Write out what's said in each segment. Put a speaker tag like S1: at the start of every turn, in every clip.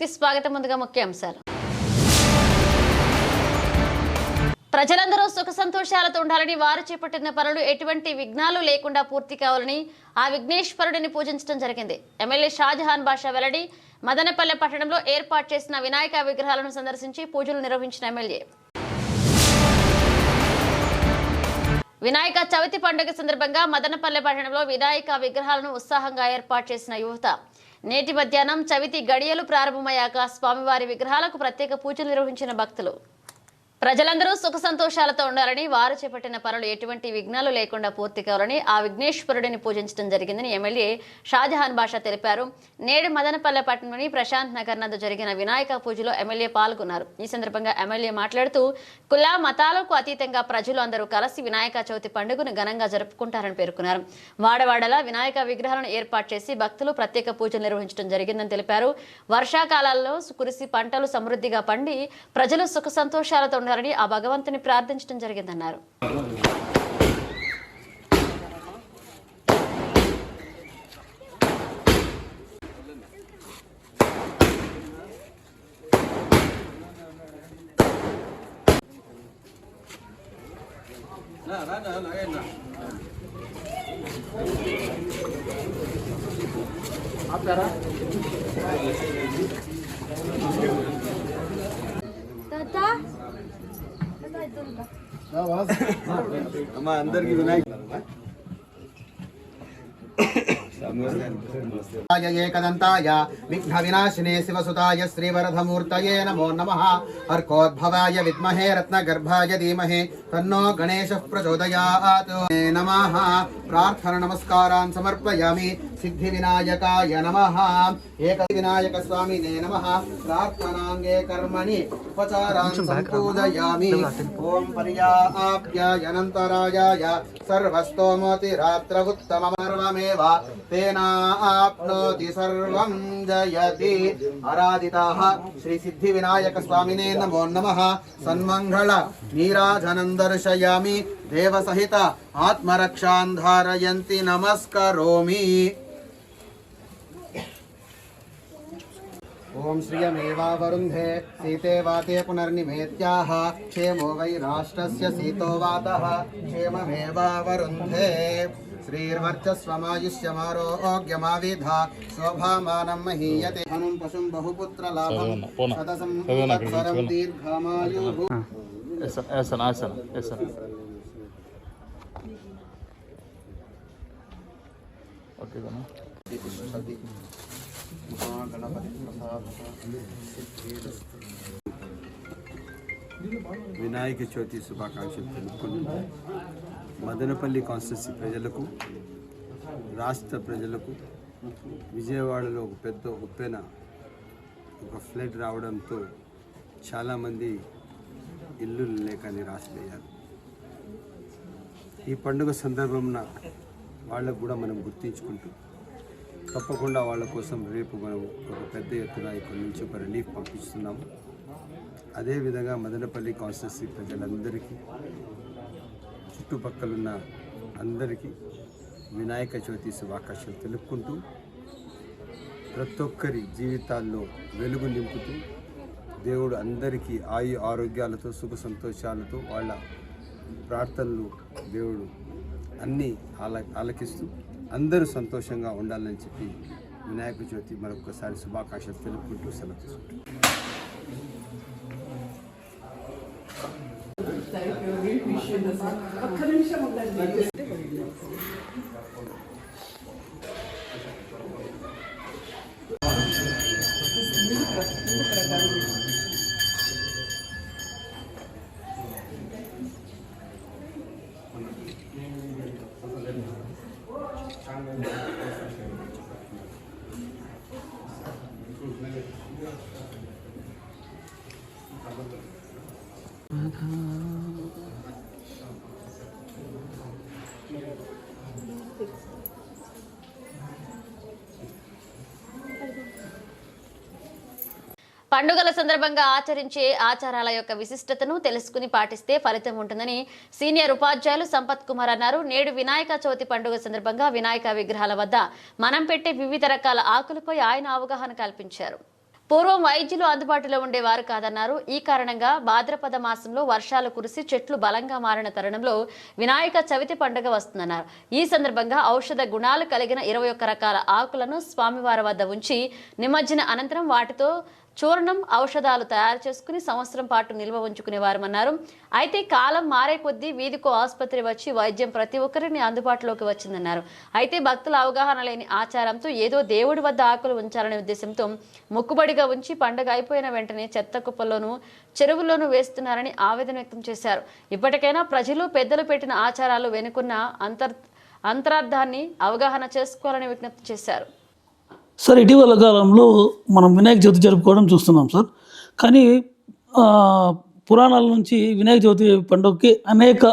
S1: కి స్వాగతం ముందుగా ముఖ్యాంశాలు ప్రజలందరూ సుఖ సంతోషాలతో ఉండాలని వారు చేపట్టిన పనులు ఎటువంటి విఘ్నాలు లేకుండా పూర్తి కావాలని ఆ విఘ్నేశ్వరుడిని పూజించడం జరిగింది. ఎమ్మెల్యే షాజహాన్ బాషా వెల్లడి మదనపల్లె పట్టణంలో ఏర్పాటు చేసిన వినాయక విగ్రహాలను సందర్శించి పూజలు నిర్వహించిన ఎమ్మెల్యే. వినాయక చవితి పండుగ సందర్భంగా మదనపల్లె పట్టణంలో వినాయక విగ్రహాలను ఉత్సాహంగా ఏర్పాటు చేసిన యువత. నేటి మధ్యాహ్నం చవితి గడియలు ప్రారంభమయ్యాక స్వామివారి విగ్రహాలకు ప్రత్యేక పూజలు నిర్వహించిన భక్తులు. ప్రజలందరూ సుఖ సంతోషాలతో ఉండాలని వారు చేపట్టిన పనులు ఎటువంటి విఘ్నాలు లేకుండా పూర్తి కావాలని ఆ విఘ్నేశ్వరుడిని పూజించడం జరిగిందని ఎమ్మెల్యే షాజహాన్ బాషా తెలిపారు. నేడు మదనపల్లె పట్టణంలోని ప్రశాంత్ నగర్ నందు జరిగిన వినాయక పూజలో ఎమ్మెల్యే పాల్గొన్నారు. ఈ సందర్భంగా ఎమ్మెల్యే మాట్లాడుతూ కుల మతాలకు అతీతంగా ప్రజలు అందరూ కలిసి వినాయక చవితి పండుగను ఘనంగా జరుపుకుంటారని పేర్కొన్నారు. వాడవాడలా వినాయక విగ్రహాలను ఏర్పాటు చేసి భక్తులు ప్రత్యేక పూజలు నిర్వహించడం జరిగిందని తెలిపారు. వర్షాకాలాల్లో కురిసి పంటలు సమృద్ధిగా పండి ప్రజలు సుఖ సంతోషాలతో ఉండాలని ఆ భగవంతుని ప్రార్థించడం జరిగిందన్నారు
S2: అందరికి వినాయక
S3: ఏకదంతాయ విఘ్న వినాశినే శివసుతాయ శ్రీవరధమూర్తయే నమో నమ అర్కోద్భవాయ విద్మహే రత్నగర్భాయ ధీమహే తన్నో గణేశ ప్రచోదయాత్ నమ ప్రార్థన నమస్కారాన్ సమర్పయామి సిద్ధి వినాయకాయ నమ ఏక వినాయక స్వామినే నమ ప్రార్థనాంగే కర్మణి ఉపచారాన్ సంపూజయామి ఓం పర్యాప్యాయనంతరాయాయ సర్వస్తోమోతిరాత్ర ఉత్తమమర్వమేవ తేనాప్నోతి సర్వం జయతి। ఆరాధితాః శ్రీ సిద్ధి వినాయక స్వామినే నమో నమః। సన్మంగళ నీరాజనం దర్శయామి। దేవసహిత ఆత్మరక్షాన్ ధారయంతి నమస్కరోమి। ओम श्रियमेवावरुन्धे सीते वाते पुनर्निमेत्याह क्षेमो वै राष्ट्रस्य सीतो वातः क्षेममेवावरुंधे श्रीर्वर्चस्वमायुष्यमारोग्यमाविधा शोभामानं
S4: महीयते। पशुं बहुपुत्रलाभं दीर्घमायुः। ऐसा ऐसा ऐसा ऐसा ओके
S2: వినాయక చవితి శుభాకాంక్షలు తెలుపుకుంటూ మదనపల్లి కాన్స్టిట్యూన్సీ ప్రజలకు రాష్ట్ర ప్రజలకు విజయవాడలో ఒక పెద్ద ఉప్పెన ఒక ఫ్లడ్ రావడంతో చాలామంది ఇల్లు లేక నిరాశలయ్యారు ఈ పండుగ సందర్భంన వాళ్ళకు కూడా మనం గుర్తించుకుంటూ తప్పకుండా వాళ్ళ కోసం రేపు మనం ఒక పెద్ద ఎత్తున ఇక్కడ నుంచి ఒక రిలీఫ్ పంపిస్తున్నాము. అదేవిధంగా మదనపల్లి కాన్స్టిట్యూన్సీ ప్రజలందరికీ చుట్టుపక్కలున్న అందరికీ వినాయక చవితి శుభాకాంక్షలు తెలుపుకుంటూ ప్రతి ఒక్కరి జీవితాల్లో వెలుగు నింపుతూ దేవుడు అందరికీ ఆయు ఆరోగ్యాలతో సుఖ సంతోషాలతో వాళ్ళ ప్రార్థనలు దేవుడు అన్నీ ఆల ఆలకిస్తూ అందరూ సంతోషంగా ఉండాలని చెప్పి వినాయక చవితి మరొకసారి శుభాకాంక్షలు తెలుపుకుంటూ సెలవు తీసుకుంటాం
S1: పండుగల సందర్భంగా ఆచరించే ఆచారాల యొక్క విశిష్టతను తెలుసుకుని పాటిస్తే ఫలితం ఉంటుందని సీనియర్ ఉపాధ్యాయులు సంపత్ కుమార్ అన్నారు. నేడు వినాయక చవితి పండుగ సందర్భంగా వినాయక విగ్రహాల వద్ద మనం పెట్టే వివిధ రకాల ఆకులపై ఆయన అవగాహన కల్పించారు. పూర్వం వైద్యులు అందుబాటులో ఉండేవారు కాదన్నారు. ఈ కారణంగా భాద్రపద మాసంలో వర్షాలు కురిసి చెట్లు బలంగా మారిన తరుణంలో వినాయక చవితి పండుగ వస్తుందన్నారు. ఈ సందర్భంగా ఔషధ గుణాలు కలిగిన ఇరవై ఒక్క రకాల ఆకులను స్వామివారి వద్ద ఉంచి నిమజ్జన అనంతరం వాటితో చూర్ణం ఔషధాలు తయారు చేసుకుని సంవత్సరం పాటు నిల్వ ఉంచుకునేవారమన్నారు. అయితే కాలం మారే కొద్దీ వీధికో ఆసుపత్రి వచ్చి వైద్యం ప్రతి ఒక్కరిని అందుబాటులోకి వచ్చిందన్నారు. అయితే భక్తుల అవగాహన లేని ఆచారంతో ఏదో దేవుడి వద్ద ఆకులు ఉంచాలనే ఉద్దేశంతో మొక్కుబడిగా ఉంచి పండగ అయిపోయిన వెంటనే చెత్త కుప్పల్లోనూ చెరువుల్లోనూ వేస్తున్నారని ఆవేదన వ్యక్తం చేశారు. ఇప్పటికైనా ప్రజలు పెద్దలు పెట్టిన ఆచారాలు వెనుకున్న అంతర్ అంతరార్థాన్ని అవగాహన చేసుకోవాలని విజ్ఞప్తి చేశారు.
S5: సార్ ఇటీవల కాలంలో మనం వినాయక చవితి జరుపుకోవడం చూస్తున్నాం సార్. కానీ పురాణాల నుంచి వినాయక చవితి పండుగకి అనేక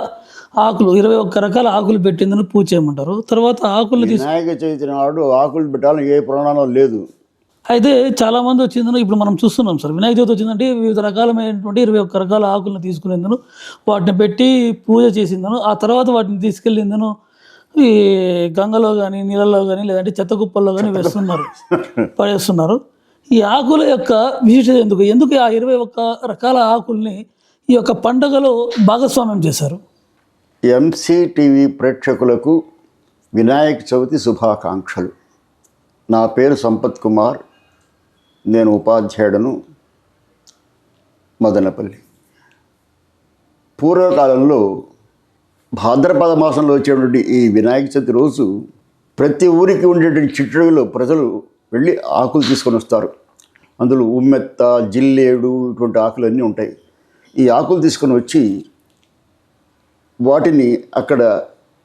S5: ఆకులు ఇరవై ఒక్క రకాల ఆకులు పెట్టిందని పూజ చేయమంటారు. తర్వాత ఆకులు
S6: వినాయక చవితి నాడు ఆకులు పెట్టాలని ఏ పురాణంలో లేదు.
S5: అయితే చాలా మంది వచ్చిందని ఇప్పుడు మనం చూస్తున్నాం సార్. వినాయక చవితి వచ్చిందంటే వివిధ రకాలమైనటువంటి ఇరవై ఒక్క రకాల ఆకులను తీసుకునేందును వాటిని పెట్టి పూజ చేసిందను ఆ తర్వాత వాటిని తీసుకెళ్ళిందను ఈ గంగలో కానీ నీళ్ళలో కానీ లేదంటే చెత్త కుప్పల్లో కానీ వేస్తున్నారు. పడేస్తున్నారు. ఈ ఆకుల యొక్క విశిష్టత ఎందుకు? ఎందుకు ఆ ఇరవై ఒక్క రకాల ఆకుల్ని ఈ యొక్క పండగలో భాగస్వామ్యం చేశారు?
S6: ఎంసీటీవీ ప్రేక్షకులకు వినాయక చవితి శుభాకాంక్షలు. నా పేరు సంపత్ కుమార్. నేను ఉపాధ్యాయుడను మదనపల్లి. పూర్వకాలంలో భాద్రపద మాసంలో వచ్చేటువంటి ఈ వినాయక చవితి రోజు ప్రతి ఊరికి ఉండేటువంటి చిట్టడిలో ప్రజలు వెళ్ళి ఆకులు తీసుకొని వస్తారు. అందులో ఉమ్మెత్త జిల్లేడు ఇటువంటి ఆకులు అన్నీ ఉంటాయి. ఈ ఆకులు తీసుకొని వచ్చి వాటిని అక్కడ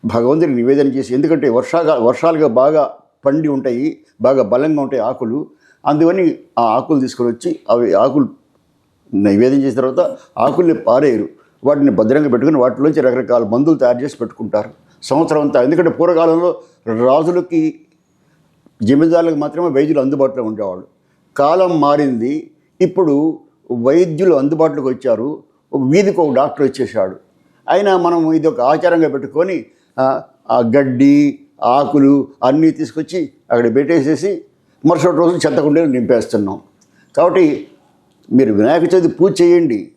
S6: భగవంతుని నివేదన చేసి ఎందుకంటే వర్షాగా వర్షాలుగా బాగా పండి ఉంటాయి బాగా బలంగా ఉంటాయి ఆకులు. అందువని ఆ ఆకులు తీసుకొని వచ్చి అవి ఆకులు నైవేద్యం చేసిన తర్వాత ఆకుల్ని పారేయరు. వాటిని భద్రంగా పెట్టుకుని వాటిలోంచి రకరకాల మందులు తయారు చేసి పెట్టుకుంటారు. సంవత్సరం అంతా. ఎందుకంటే పూర్వకాలంలో రాజులకి జమీందారులకు మాత్రమే వైద్యులు అందుబాటులో ఉండేవాళ్ళు. కాలం మారింది. ఇప్పుడు వైద్యులు అందుబాటులోకి వచ్చారు. వీధికి ఒక డాక్టర్ వచ్చేసాడు అయినా మనం ఇది ఒక ఆచారంగా పెట్టుకొని ఆ, గడ్డి ఆకులు అన్నీ తీసుకొచ్చి అక్కడ పెట్టేసేసి మరుసటి రోజు చెత్త నింపేస్తున్నాం. కాబట్టి మీరు వినాయక చవితి పూజ చేయండి.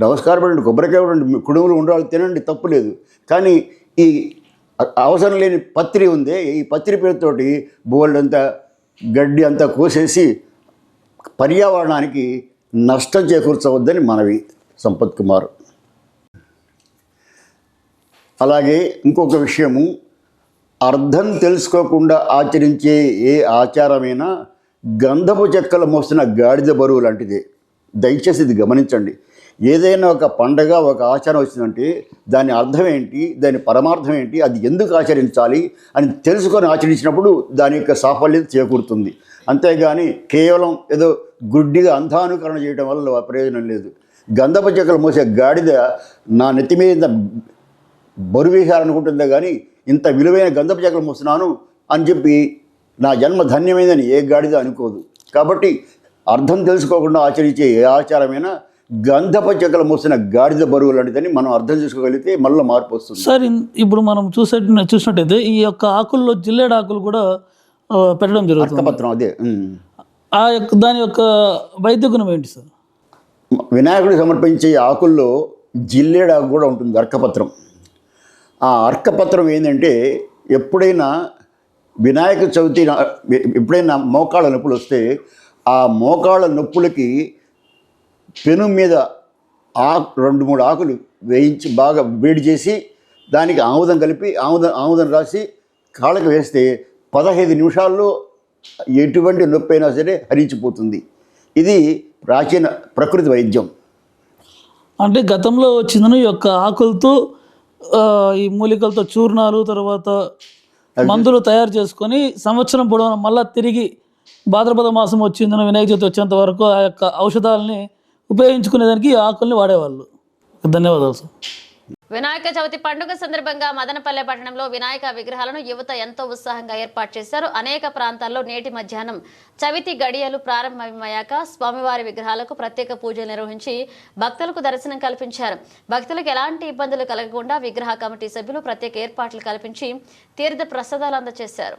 S6: నమస్కారం పెట్టండి కొబ్బరికాయ ఉండండి కుటుంబంలో ఉండాలి తినండి తప్పులేదు కానీ ఈ అవసరం లేని పత్రి ఉందే ఈ పత్రి పేరుతోటి బోల్డ్ అంతా గడ్డి అంతా కోసేసి పర్యావరణానికి నష్టం చేకూర్చవద్దని మనవి సంపత్ కుమార్. అలాగే ఇంకొక విషయము అర్థం తెలుసుకోకుండా ఆచరించే ఏ ఆచారమైనా గంధపు చెక్కలు మోస్తున్న గాడిద బరువు లాంటిదే. దయచేసి ఇది గమనించండి. ఏదైనా ఒక పండగ ఒక ఆచారం వచ్చిందంటే దాని అర్థం ఏంటి దాని పరమార్థం ఏంటి అది ఎందుకు ఆచరించాలి అని తెలుసుకొని ఆచరించినప్పుడు దాని యొక్క సాఫల్యత చేకూరుతుంది. అంతేగాని కేవలం ఏదో గుడ్డిగా అంధానుకరణ చేయడం వల్ల ప్రయోజనం లేదు. గంధపు చెక్కలు మోసే గాడిద నా నెత్తి మీద ఇంత బరువేశాలనుకుంటుందే కానీ ఇంత విలువైన గంధపు చెక్కలు మోస్తున్నాను అని చెప్పి నా జన్మ ధన్యమైందని ఏ గాడిద అనుకోదు. కాబట్టి అర్థం తెలుసుకోకుండా ఆచరించే ఏ ఆచారమైనా గంధపు చెక్కలు మోసిన గాడిద బరువు లాంటిదని మనం అర్థం చేసుకోగలిగితే మళ్ళీ మార్పు వస్తుంది.
S5: సార్ ఇప్పుడు మనం చూసే చూసినట్టయితే ఈ యొక్క ఆకుల్లో జిల్లేడు ఆకులు కూడా పెట్టడం జరుగుతుంది.
S6: అర్థపత్రం అదే.
S5: ఆ యొక్క దాని యొక్క వైద్య గుణం ఏంటి సార్?
S6: వినాయకుడికి సమర్పించే ఆకుల్లో జిల్లేడాకు కూడా ఉంటుంది అర్కపత్రం. ఆ అర్కపత్రం ఏంటంటే ఎప్పుడైనా వినాయక చవితి ఎప్పుడైనా మోకాళ్ళ నొప్పులు వస్తే ఆ మోకాళ్ళ నొప్పులకి పెను మీద ఆ రెండు మూడు ఆకులు వేయించి బాగా వేడి చేసి దానికి ఆముదం కలిపి ఆముదం ఆముదం రాసి కాళ్ళకి వేస్తే పదహైదు నిమిషాల్లో ఎటువంటి నొప్పి అయినా సరే హరించిపోతుంది. ఇది ప్రాచీన ప్రకృతి వైద్యం.
S5: అంటే గతంలో వచ్చిందని ఈ యొక్క ఆకులతో ఈ మూలికలతో చూర్ణాలు తర్వాత మందులు తయారు చేసుకొని సంవత్సరం పొడవునా మళ్ళా తిరిగి భాద్రపద మాసం వచ్చిందని వినాయక చవితి వచ్చేంత వరకు ఆ యొక్క ఔషధాలని ఉపయోగించుకునేదానికి ఈ ఆకుల్ని వాడేవాళ్ళు. ధన్యవాదాలు సార్.
S1: వినాయక చవితి పండుగ సందర్భంగా మదనపల్లె పట్టణంలో వినాయక విగ్రహాలను యువత ఎంతో ఉత్సాహంగా ఏర్పాటు చేశారు. అనేక ప్రాంతాల్లో నేటి మధ్యాహ్నం చవితి గడియలు ప్రారంభమయ్యాక స్వామివారి విగ్రహాలకు ప్రత్యేక పూజలు నిర్వహించి భక్తులకు దర్శనం కల్పించారు. భక్తులకు ఎలాంటి ఇబ్బందులు కలగకుండా విగ్రహ కమిటీ సభ్యులు ప్రత్యేక ఏర్పాట్లు కల్పించి తీర్థ ప్రసాదాలు అందజేశారు.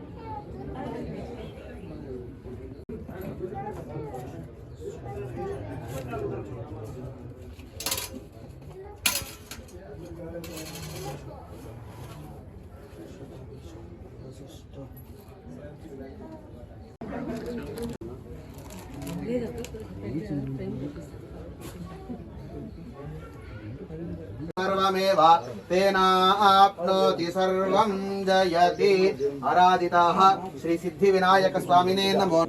S7: తమేవ తేనాప్నోతి సర్వం
S8: జయతి ఆరాధిత శ్రీ సిద్ధి వినాయక స్వామినే నమో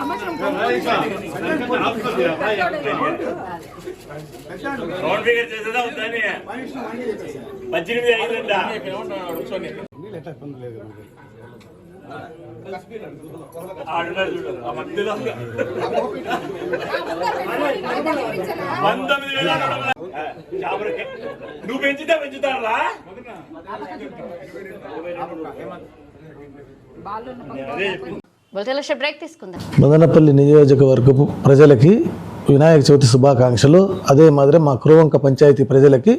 S8: సంవత్సరం
S7: పద్దెనిమిది పంతొమ్మిది వేల. నువ్వు పెంచితే పెంచుతారా?
S9: మదనపల్లి నియోజకవర్గపు ప్రజలకి వినాయక చవితి శుభాకాంక్షలు. అదే మాదిరి మా కురువంక పంచాయతీ ప్రజలకి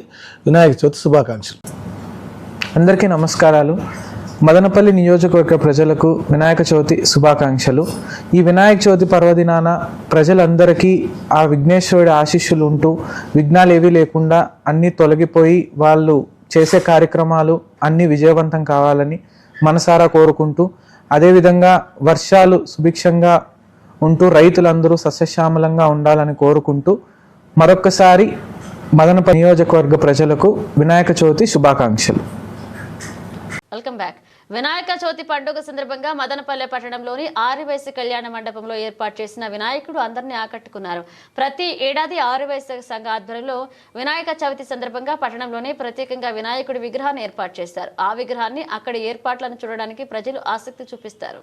S9: వినాయక చవితి శుభాకాంక్షలు.
S10: అందరికీ నమస్కారాలు. మదనపల్లి నియోజకవర్గ ప్రజలకు వినాయక చవితి శుభాకాంక్షలు. ఈ వినాయక చవితి పర్వదినాన ప్రజలందరికీ ఆ విఘ్నేశ్వరుడి ఆశీస్సులు ఉంటూ విఘ్నాలు ఏవీ లేకుండా అన్నీ తొలగిపోయి వాళ్ళు చేసే కార్యక్రమాలు అన్నీ విజయవంతం కావాలని మనసారా కోరుకుంటూ అదేవిధంగా వర్షాలు సుభిక్షంగా ఉంటూ రైతులందరూ సస్యశ్యామలంగా ఉండాలని కోరుకుంటూ మరొక్కసారి మదనపల్లి నియోజకవర్గ ప్రజలకు వినాయక చవితి శుభాకాంక్షలు.
S1: వెల్కమ్ బ్యాక్ వినాయక చవితి పండుగ సందర్భంగా మదనపల్లె పట్టణంలోని ఆరువయసు కళ్యాణ మండపంలో ఏర్పాటు చేసిన వినాయకుడు అందరినీ ఆకట్టుకున్నారు. ప్రతి ఏడాది ఆరువయసు సంఘ ఆధ్వర్యంలో వినాయక చవితి సందర్భంగా పట్టణంలోనే ప్రత్యేకంగా వినాయకుడి విగ్రహాన్ని ఏర్పాటు చేస్తారు. ఆ విగ్రహాన్ని అక్కడి ఏర్పాట్లను చూడడానికి ప్రజలు ఆసక్తి చూపిస్తారు.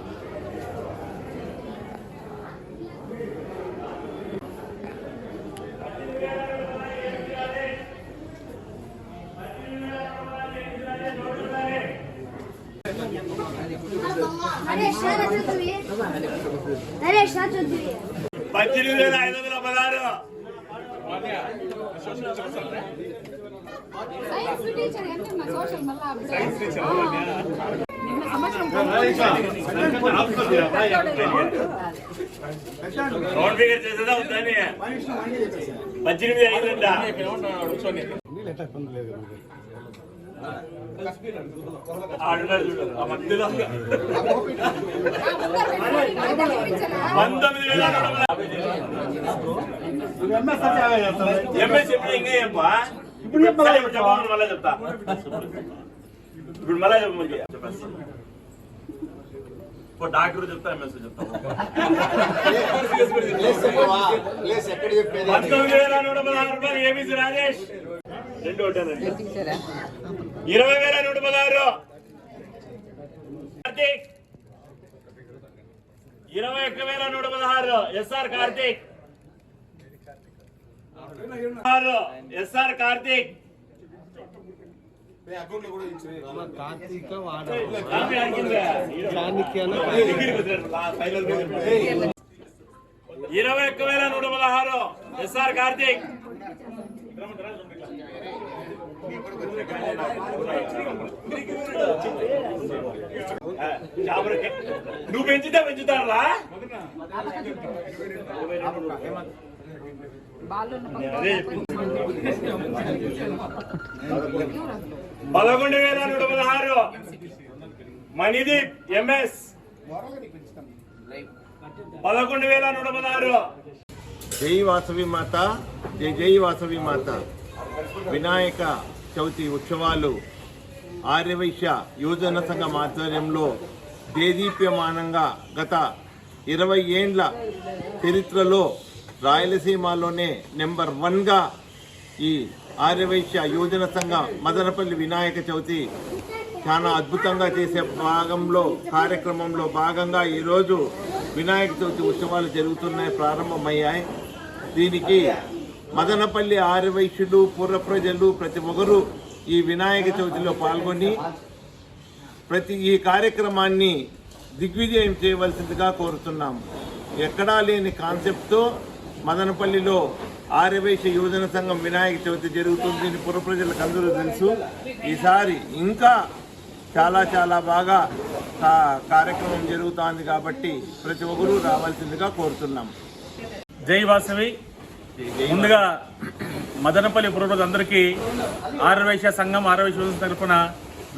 S7: పద్దెనిమిది వేల ఐదు వందల పదహారు. రౌండ్ ఫిగర్ చేసేదా వద్దని పద్దెనిమిది ఐదు అంట ఆడున్నారు చూడు ఆ మధ్యలో పంతొమ్మిది వేల ఎంఎస్ ఎప్పుడు ఇంకా ఇప్పుడు చెప్తా చెప్తా ఇప్పుడు చెప్పమని డాక్టర్ చెప్తా ఎంఎస్ చెప్తా పంతొమ్మిది వేల నూట పదహారు రూపాయలు ఏబీసీ రాజేష్ రెండు ఒకటేనండి ఇరవై వేల నూట పదహారు కార్తీక్ ఇరవై ఒక్క వేల నూట పదహారు ఎస్ఆర్ కార్తీక్. ఎస్ఆర్ కార్తీక్. ఇరవై ఒక్క వేల నూట పదహారు ఎస్ఆర్ కార్తీక్ ఆ, చాపరకి. నువ్వు పెంచితే పెంచుతారా పదకొండు వేల నూట పదహారు. మణిదీప్ ఎంఎస్ పదకొండు వేల నూట పదహారు
S11: జై వాసవి మాత జై జై వాసవి మాత. వినాయక చవితి ఉత్సవాలు ఆర్యవైశ్య యువజన సంఘం ఆధ్వర్యంలో దేదీప్యమానంగా గత ఇరవై ఏండ్ల చరిత్రలో రాయలసీమలోనే నెంబర్ వన్గా ఈ ఆర్యవైశ్య యువజన సంఘ మదనపల్లి వినాయక చవితి చాలా అద్భుతంగా చేసే భాగంలో కార్యక్రమంలో భాగంగా ఈరోజు వినాయక చవితి ఉత్సవాలు జరుగుతున్నాయి ప్రారంభమయ్యాయి. దీనికి మదనపల్లి ఆర్యవైశ్యులు పూర్వ ప్రజలు ప్రతి ఒక్కరూ ఈ వినాయక చవితిలో పాల్గొని ప్రతి ఈ కార్యక్రమాన్ని దిగ్విజయం చేయవలసిందిగా కోరుతున్నాము ఎక్కడా లేని కాన్సెప్ట్తో మదనపల్లిలో ఆర్యవైశ్య యువజన సంఘం వినాయక చవితి జరుగుతుంది అని పుర ప్రజలకు అందరూ తెలుసు. ఈసారి ఇంకా చాలా చాలా బాగా కార్యక్రమం జరుగుతోంది కాబట్టి ప్రతి ఒక్కరూ రావాల్సిందిగా కోరుతున్నాం.
S7: జై వాసవి. ముందుగా మదనపల్లి పురోరోజు అందరికీ ఆరవైశ్య సంఘం ఆరవైశ్య తరఫున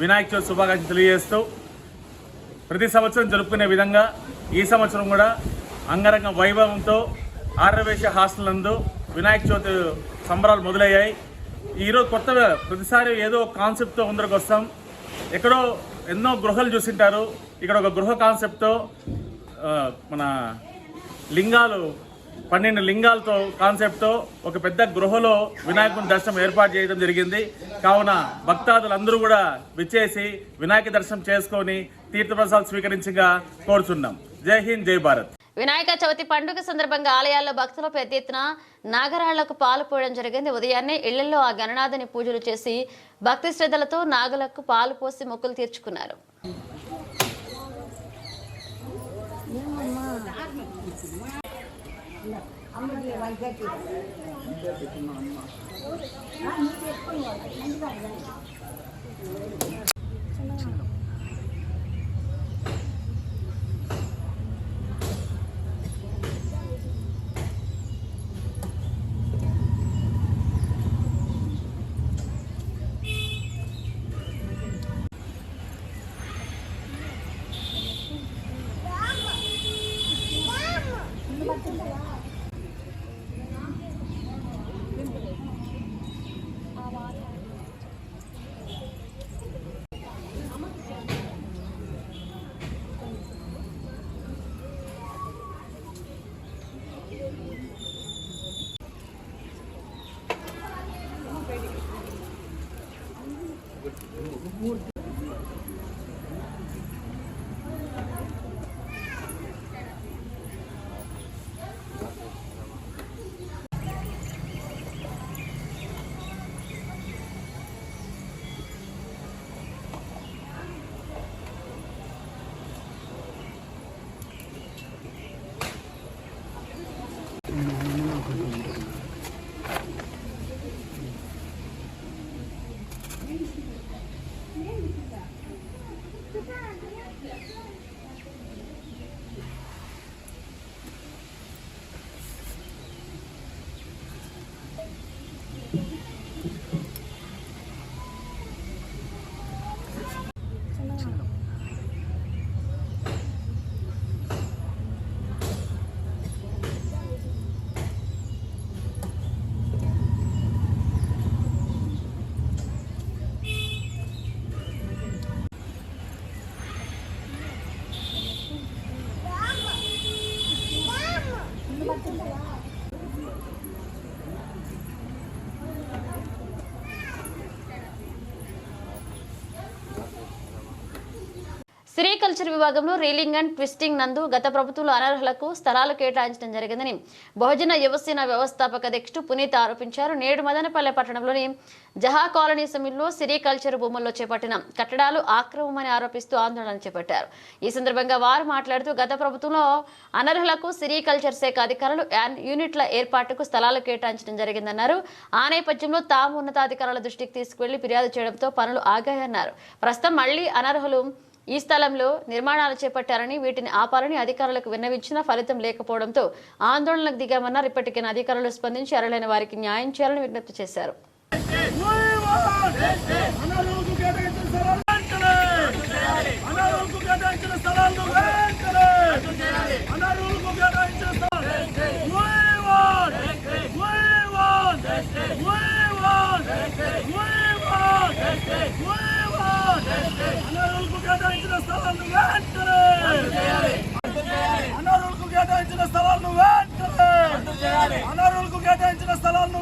S7: వినాయక చవితి శుభాకాంక్షలు తెలియజేస్తూ ప్రతి సంవత్సరం జరుపుకునే విధంగా ఈ సంవత్సరం కూడా అంగరంగ వైభవంతో ఆర్యవైశ్య హాస్టల్ నందు వినాయక చవితి సంబరాలు మొదలయ్యాయి. ఈరోజు కొత్తగా ప్రతిసారి ఏదో కాన్సెప్ట్తో ముందరకు వస్తాం. ఎక్కడో ఎన్నో గృహలు చూసింటారు. ఇక్కడ ఒక గృహ కాన్సెప్ట్తో మన లింగాలు పన్నెండు లింగాలతో కాన్సెప్ట్తో ఒక పెద్ద గృహలో వినాయకుని దర్శనం ఏర్పాటు చేయడం జరిగింది. కావున భక్తాదులందరూ కూడా విచ్చేసి వినాయక దర్శనం చేసుకొని తీర్థప్రసాద్ స్వీకరించగా కోరుచున్నాం. జై హింద్ జై భారత్.
S1: వినాయక చవితి పండుగ సందర్భంగా ఆలయాల్లో భక్తులు పెద్ద ఎత్తున నాగరాళ్ళకు పాలు పోయడం జరిగింది. ఉదయాన్నే ఇళ్ళలో ఆ గణనాథుని పూజలు చేసి భక్తి శ్రద్ధలతో నాగులకు పాలు పోసి మొక్కులు తీర్చుకున్నారు. அம்மனுடைய ஒன் தேர்ட்டி அம்மா. సిరికల్చర్ విభాగంలో రీలింగ్ అండ్ ట్విస్టింగ్ నందు గత ప్రభుత్వంలో అనర్హులకు స్థలాలు కేటాయించడం జరిగిందని బహుజన యువసేన వ్యవస్థాపక అధ్యక్షుడు పునీత్ ఆరోపించారు. నేడు మదనపల్లె పట్టణంలోని జహా కాలనీ సమయంలో సిరికల్చర్ భూముల్లో చేపట్టిన కట్టడాలు ఆక్రమమని ఆరోపిస్తూ ఆందోళన చేపట్టారు. ఈ సందర్భంగా వారు మాట్లాడుతూ గత ప్రభుత్వంలో అనర్హులకు సిరికల్చర్ శాఖ అధికారులు యాన్ యూనిట్ల ఏర్పాటుకు స్థలాలు కేటాయించడం జరిగిందన్నారు. ఆ నేపథ్యంలో తాము ఉన్నతాధికారుల దృష్టికి తీసుకువెళ్ళి ఫిర్యాదు చేయడంతో పనులు ఆగాయన్నారు. ప్రస్తుతం మళ్ళీ అనర్హులు ఈ స్థలంలో నిర్మాణాలు చేపట్టారని వీటిని ఆపాలని అధికారులకు విన్నవించినా ఫలితం లేకపోవడంతో ఆందోళనకు దిగామన్నారు ఇప్పటికైనా అధికారులు స్పందించి అర్హులైన వారికి న్యాయం చేయాలని విజ్ఞప్తి చేశారు.
S12: అనర్హులకు కేటాయించిన స్థలాలను వెంటనే అనర్హులకు కేటాయించిన స్థలాలను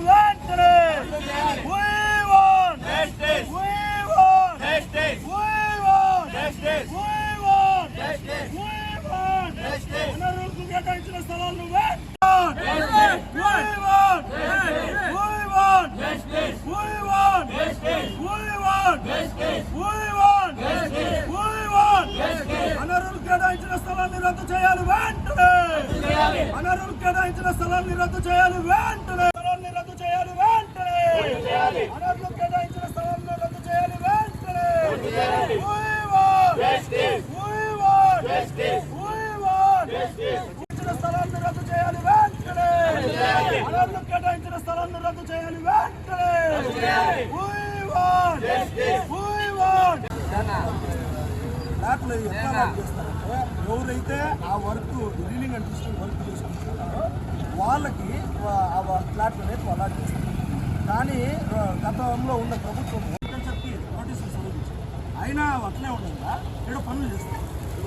S12: వెంటనే! కేటాయించిన స్థలాన్ని రద్దు చేయాలి వెంటనే! స్థలాన్ని రద్దు చేయాలి వెంటనే! అనర్హులకు కేటాయించిన స్థలాన్ని రద్దు చేయాలి వెంటనే! స్థలాన్ని రద్దు చేయాలి వెంటనే అనర్హులకు కేటాయించిన స్థలాన్ని రద్దు చేయాలి వెంటనే. ఎవరైతే ఆ వర్క్ రీలింగ్ అండ్ తీసుకుని వర్క్ చేసుకుంటున్నారో వాళ్ళకి ఆ ఫ్లాట్ అనేది అలాట్ చేస్తారు. కానీ గతంలో ఉన్న ప్రభుత్వం అని చెప్పి నోటీసులు సమర్పించారు అయినా అట్లే ఉండగా ఇక్కడ పనులు చేస్తాం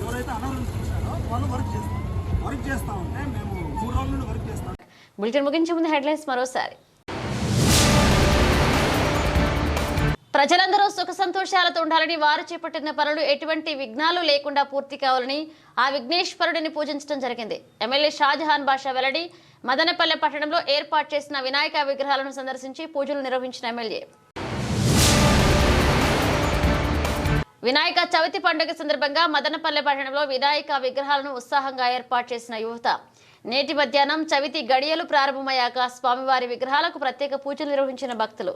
S12: ఎవరైతే అనర్హులు చేశారో వాళ్ళు వర్క్ చేస్తాం వర్క్ చేస్తా ఉంటే మేము మూడు రోజుల నుండి వర్క్ చేస్తాం.
S1: బులెటిన్ ముగించే ముందు హెడ్లైన్స్ మరోసారి. ప్రజలందరూ సుఖ సంతోషాలతో ఉండాలని వారు చేపట్టిన పనులు ఎటువంటి విఘ్నాలు లేకుండా పూర్తి కావాలని ఆ విఘ్నేశ్వరుడిని పూజించడం జరిగింది. ఎమ్మెల్యే షాజహాన్ బాషా వెల్లడి మదనపల్లె పట్టణంలో ఏర్పాటు చేసిన వినాయక విగ్రహాలను సందర్శించి పూజలు నిర్వహించిన ఎమ్మెల్యే. వినాయక చవితి పండుగ సందర్భంగా మదనపల్లె పట్టణంలో వినాయక విగ్రహాలను ఉత్సాహంగా ఏర్పాటు చేసిన యువత. నేటి మధ్యాహ్నం చవితి గడియలు ప్రారంభమయ్యాక స్వామివారి విగ్రహాలకు ప్రత్యేక పూజలు నిర్వహించిన భక్తులు.